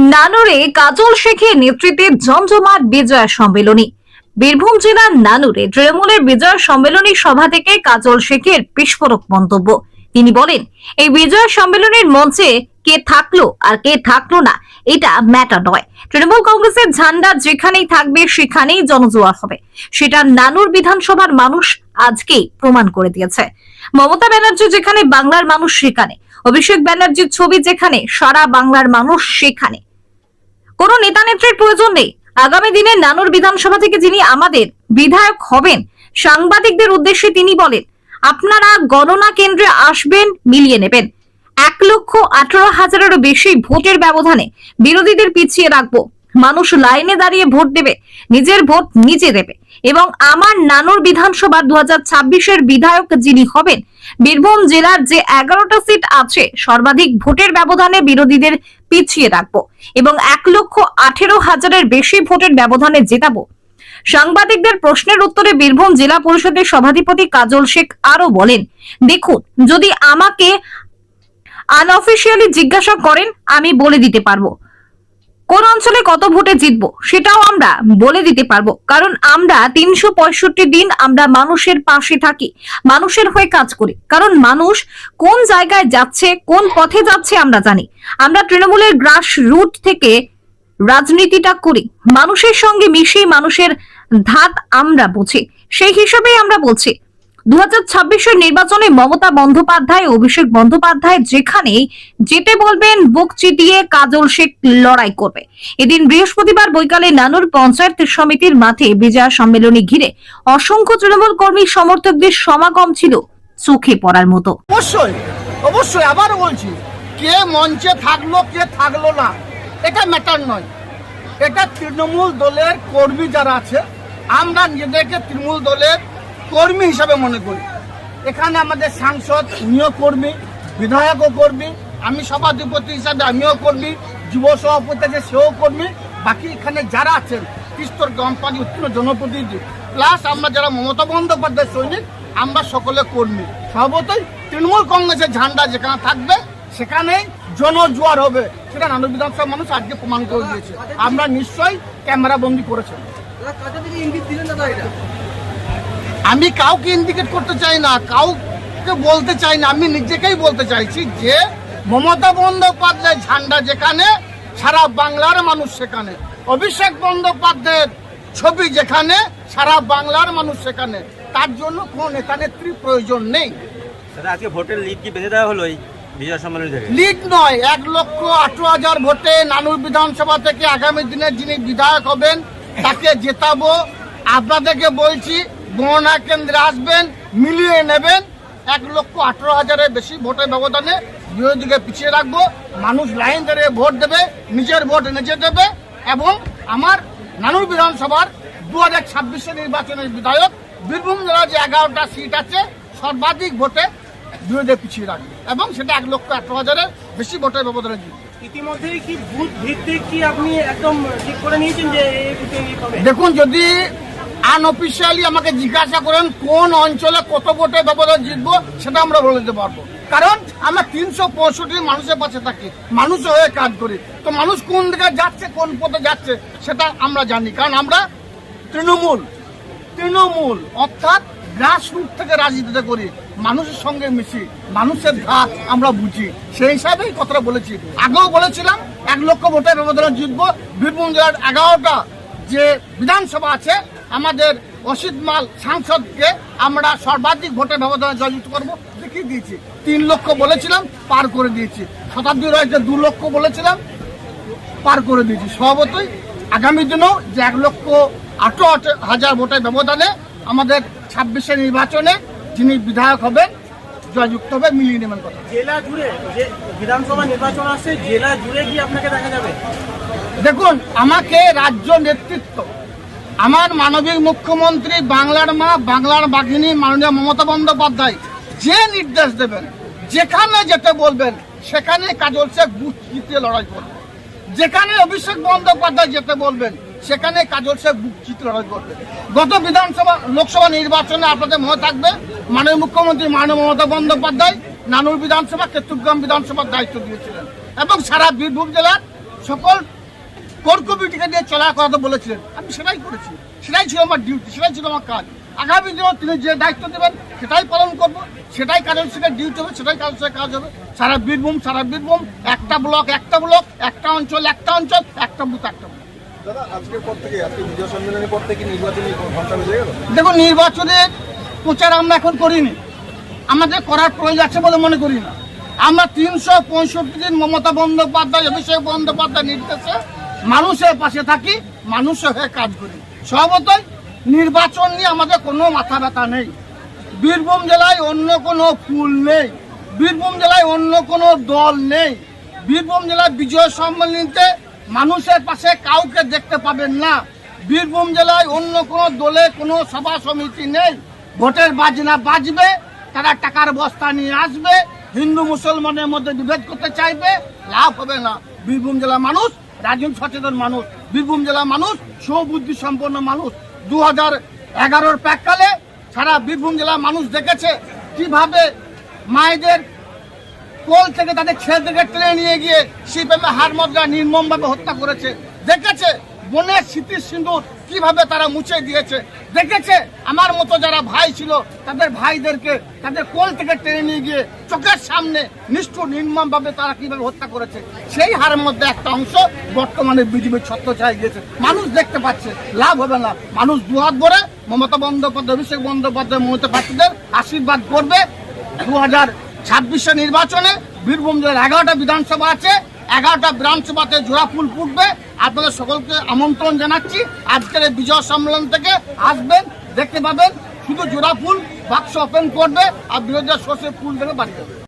নানুরে কাজল শেখের নেতৃত্বে জমজমাট বিজয় সম্মেলনী। বীরভূম জেলার নানুরে তৃণমূলের বিজয় সম্মেলনী সভা থেকে কাজল শেখের বিস্ফোরক মন্তব্য। তিনি বলেন, এই বিজয় সম্মেলনের মঞ্চে কে থাকল আর কে থাকল না, এটা ম্যাটার নয়। তৃণমূল কংগ্রেসের ঝান্ডা যেখানেই থাকবে সেখানেই জনজোয়ার হবে। সেটা নানুর বিধানসভার মানুষ আজকেই প্রমাণ করে দিয়েছে। মমতা ব্যানার্জি যেখানে বাংলার মানুষ সেখানে। অভিষেক ব্যানার্জির ছবি যেখানে, সারা বাংলার মানুষ সেখানে। কোন নেতা নেত্রীর প্রয়োজন নেই। আগামী দিনে নানুর বিধানসভা থেকে যিনি আমাদের বিধায়ক হবেন, সাংবাদিকদের উদ্দেশ্যে তিনি বলেন, আপনারা গণনা কেন্দ্রে আসবেন, মিলিয়ে নেবেন। এক লক্ষ আঠারো হাজারেরও বেশি ভোটের ব্যবধানে বিরোধীদের পিছিয়ে রাখব। মানুষ লাইনে দাঁড়িয়ে ভোট দেবে, নিজের ভোট নিজে দেবে। এবং আমার নানুর বিধানসভা দু হাজার বিধায়ক যিনি হবেন, বীরভূম জেলার যে এগারোটা সিট আছে, সর্বাধিক ভোটের ব্যবধানে বিরোধীদের পিছিয়ে রাখব এবং এক লক্ষ আঠেরো হাজারের বেশি ভোটের ব্যবধানে জেতাবো। সাংবাদিকদের প্রশ্নের উত্তরে বীরভূম জেলা পরিষদের সভাধিপতি কাজল শেখ আরও বলেন, দেখুন, যদি আমাকে আনঅফিসিয়ালি জিজ্ঞাসা করেন, আমি বলে দিতে পারব। কোন অঞ্চলে কত ভোটে জিতবো সেটাও আমরা বলে দিতে পারব। কারণ আমরা তিনশো পঁয়ষট্টি দিন আমরা মানুষের পাশে থাকি, মানুষের হয়ে কাজ করি। কারণ মানুষ কোন জায়গায় যাচ্ছে, কোন পথে যাচ্ছে আমরা জানি। আমরা তৃণমূলের গ্রাস রুট থেকে রাজনীতিটা করি। মানুষের সঙ্গে মিশে মানুষের ধাত আমরা বুঝি। সেই হিসাবেই আমরা বলছি নির্বাচনে মমতা বন্দ্যোপাধ্যায়, অভিষেক বন্দ্যোপাধ্যায় যেখানেই যেতে বলবেন, বুক চিতিয়ে কাজল শেখ লড়াই করবে। এদিন বৃহস্পতিবার বৈকালে নানুর পঞ্চায়েত সমিতির মাঠে বিজয়া সম্মেলনী ঘিরে অসংখ্য তৃণমূল কর্মী সমর্থকদের সমাগম ছিল চোখে পড়ার মতো। অবশ্যই অবশ্যই, আবারও বলছি, কে মঞ্চে থাকল, কে থাকল না, এটা ম্যাটার নয়। এটা তৃণমূল দলের কর্মী যারা আছে, আমরা নিজেদেরকে তৃণমূল দলের কর্মী হিসাবে মনে করি। এখানে আমাদের সাংসদ, উনিও কর্মী, বিধায়কও কর্মী, আমি সভাধিপতি হিসাবে আমিও কর্মী, যুব সভাপতি আছে, সেও কর্মী, বাকি এখানে যারা আছেন, তিস্তর গ্রামপালি উত্তীর্ণ জনপ্রতিনিধি প্লাস আমরা যারা মমতা বন্দ্যোপাধ্যায় সৈনিক, আমরা সকলে কর্মী। সর্বতই তৃণমূল কংগ্রেসের ঝান্ডা যেখানে থাকবে, সেখানেই জনজোয়ার হবে। সেটা নানু বিধানসভা মানুষ আজকে প্রমাণ করে দিয়েছে। আমরা নিশ্চয়ই ক্যামেরা বন্দি করেছি আমি কাউকে ইন্ডিকেট করতে চাই না কাউকে বলতে চাই না আমি নিজেকেই বলতে চাইছি যে মমতা বন্দ্যোপাধ্যায় ঝান্ডা যেখানে সারা বাংলার মানুষ সেখানে। অভিষেক বন্দ্যোপাধ্যায়ের ছবি যেখানে সারা বাংলার মানুষ সেখানে। তার জন্য কোনো নেতা নেত্রী প্রয়োজন নেই। আজকে ভোটের লিড কি বেঁধে দেওয়া হলো বিজয় সম্মেলন থেকে? লিড নয় এক লক্ষ আঠারো হাজার ভোটে নানুর বিধানসভা থেকে আগামী দিনে যিনি বিধায়ক হবেন তাকে জেতাবো। আপনাদেরকে বলছি গণনা কেন্দ্রে আসবেন মিলিয়ে নেবেন। এক লক্ষ আঠারো হাজারের বেশি ভোটের ব্যবধানে বিরোধীকে পিছিয়ে রাখব। মানুষ লাইন ধরে ভোট দেবে নিজের ভোট নিজে দেবে এবং আমার নানুর বিধানসভার দু হাজার ছাব্বিশে নির্বাচনের বিধায়ক বীরভূম জেলার যে এগারোটা সিট আছে সর্বাধিক ভোটে বিরোধী পিছিয়ে রাখবে এবং সেটা এক লক্ষ আঠারো হাজারের বেশি ভোটের ব্যবধানে জিতবে। ইতিমধ্যেই কি বুথ ভিত্তিক কি আপনি একদম ঠিক করে নিয়েছেন যে দেখুন যদি আনঅফিসিয়ালি আমাকে জিজ্ঞাসা করেন কোন অঞ্চলে কত ভোটে ব্যবধান জিতবো সেটা আমরা বলে দিতে পারব। কারণ আমরা তিনশো পঁয়ষট্টি মানুষের পাশে থাকি, মানুষ হয়ে কাজ করি। তো মানুষ কোন দিকে যাচ্ছে, কোন পথে যাচ্ছে, সেটা আমরা জানি। কারণ আমরা তৃণমূল। তৃণমূল, অর্থাৎ গ্রাসরুট থেকে রাজনীতিতে করি। মানুষের সঙ্গে মিশি, মানুষের ধাত আমরা বুঝি। সেই হিসাবেই কথাটা বলেছি। আগেও বলেছিলাম, এক লক্ষ ভোটের ব্যবধানে জিতবো বীরভূম জেলার এগারোটা যে বিধানসভা আছে আমাদের অসিত মাল সাংসদকে আমরা সর্বাধিক ভোটের ব্যবধানে জয়যুক্ত করব দেখিয়ে দিয়েছি। তিন লক্ষ বলেছিলাম পার করে দিয়েছি। শতাব্দী রয়েছে দু লক্ষ বলেছিলাম পার করে দিয়েছি। স্বভাবতই আগামী দিনেও যে এক লক্ষ আঠারো হাজার ভোটের ব্যবধানে আমাদের ছাব্বিশে নির্বাচনে যিনি বিধায়ক হবেন জয়যুক্ত হবে মিলিয়ে নেবেন কথা। জেলা জুড়ে যে বিধানসভা নির্বাচন আসছে জেলা জুড়ে কি আপনাকে দেখা যাবে? দেখুন আমাকে রাজ্য নেতৃত্ব আমার মানবিক মুখ্যমন্ত্রী, বাংলার মা, বাংলার বাঘিনী, মাননীয় মমতা বন্দ্যোপাধ্যায়, যে নির্দেশ দেবেন, যেখানে যেতে বলবেন, সেখানে কাজল শেখ বুথ জিতিয়ে লড়াই করবে। যেখানে অভিষেক বন্দ্যোপাধ্যায় যেতে বলবেন, সেখানে কাজল শেখ বুক জিতে লড়াই করবে। গত বিধানসভা, লোকসভা নির্বাচনে আপনাদের মনে থাকবে, মাননীয় মুখ্যমন্ত্রী, মাননীয় মমতা বন্দ্যোপাধ্যায় নানুর বিধানসভা কেতুগ্রাম বিধানসভার দায়িত্ব দিয়েছিলেন। এবং সারা বীরভূম জেলার সকল কোর কমিটিকে দিয়ে চলা কথা বলেছিলেন। আমি সেটাই করেছি। সেটাই ছিল আমার ডিউটি সেটাই ছিল আমার কাজ। আগামী দিনেও তিনি যে দায়িত্ব দেবেন সেটাই পালন করব। সেটাই শেখের ডিউটি হবে সেটাই শেখের কাজ হবে। সারা বীরভূম সারা বীরভূম একটা ব্লক একটা ব্লক একটা অঞ্চল একটা অঞ্চল একটা বুথ একটা দেখুন নির্বাচনের প্রচার আমরা এখন করিনি। আমাদের করার প্রয়োজন আছে বলে মনে করি না। আমরা তিনশো পঁয়ষট্টি দিন মমতা বন্দ্যোপাধ্যায় অভিষেক বন্দ্যোপাধ্যায় নির্দেশে মানুষের পাশে থাকি, মানুষের হয়ে কাজ করি। সর্বতই নির্বাচন নিয়ে আমাদের কোনো মাথা ব্যথা নেই। বীরভূম জেলায় অন্য কোনো ফুল নেই। বীরভূম জেলায় অন্য কোনো দল নেই। বীরভূম জেলায় বিজয় সম্মেলনীতে মানুষের পাশে কাউকে দেখতে পাবেন না। বীরভূম জেলায় অন্য কোনো দলে কোনো সভা সমিতি নেই। ভোটের বাজনা বাজবে, তারা টাকার বস্তা নিয়ে আসবে, হিন্দু মুসলমানের মধ্যে বিভেদ করতে চাইবে, লাভ হবে না। বীরভূম জেলার মানুষ রাজনীতি সচেতন মানুষ, বীরভূম জেলার মানুষ, সুবুদ্ধি সম্পন্ন মানুষ। দু হাজার এগারোর প্যাককালে সারা বীরভূম জেলার মানুষ দেখেছে কীভাবে মায়েদের কোল থেকে তাদের ছেলেদেরকে টেনে নিয়ে গিয়ে সিপিএমে হার মজরা নির্মমভাবে হত্যা করেছে। দেখেছে বনের স্মৃতির সিন্দুর কীভাবে তারা মুছে দিয়েছে। দেখেছে? আমার মতো যারা ভাই ছিল, তাদের ভাইদেরকে তাদের কোল থেকে টেনে নিয়ে গিয়ে চোখের সামনে নিষ্ঠুর, নির্মমভাবে তারা কীভাবে হত্যা করেছে, সেই হারের মধ্যে একটা অংশ বর্তমানে বিজেপির ছত্র চাই গিয়েছে। মানুষ দেখতে পাচ্ছে, লাভ হবে না। মানুষ দুহাত ভরে মমতা বন্দ্যোপাধ্যায়, অভিষেক বন্দ্যোপাধ্যায়, মমতা প্রার্থীদের আশীর্বাদ করবে। দু হাজার ছাব্বিশে নির্বাচনে বীরভূম জেলার এগারোটা বিধানসভা আছে। এগারোটা বিধানসভাতে জোড়া ফুল ফুটবে। আপনাদের সকলকে আমন্ত্রণ জানাচ্ছি। আজকের এই বিজয় সম্মেলন থেকে আসবেন, দেখতে পাবেন, শুধু জোড়া ফুল, বাক্স ওপেন করবে, আর বিরোধীরা সর্ষে ফুল দেবে বাড়ি যাবে।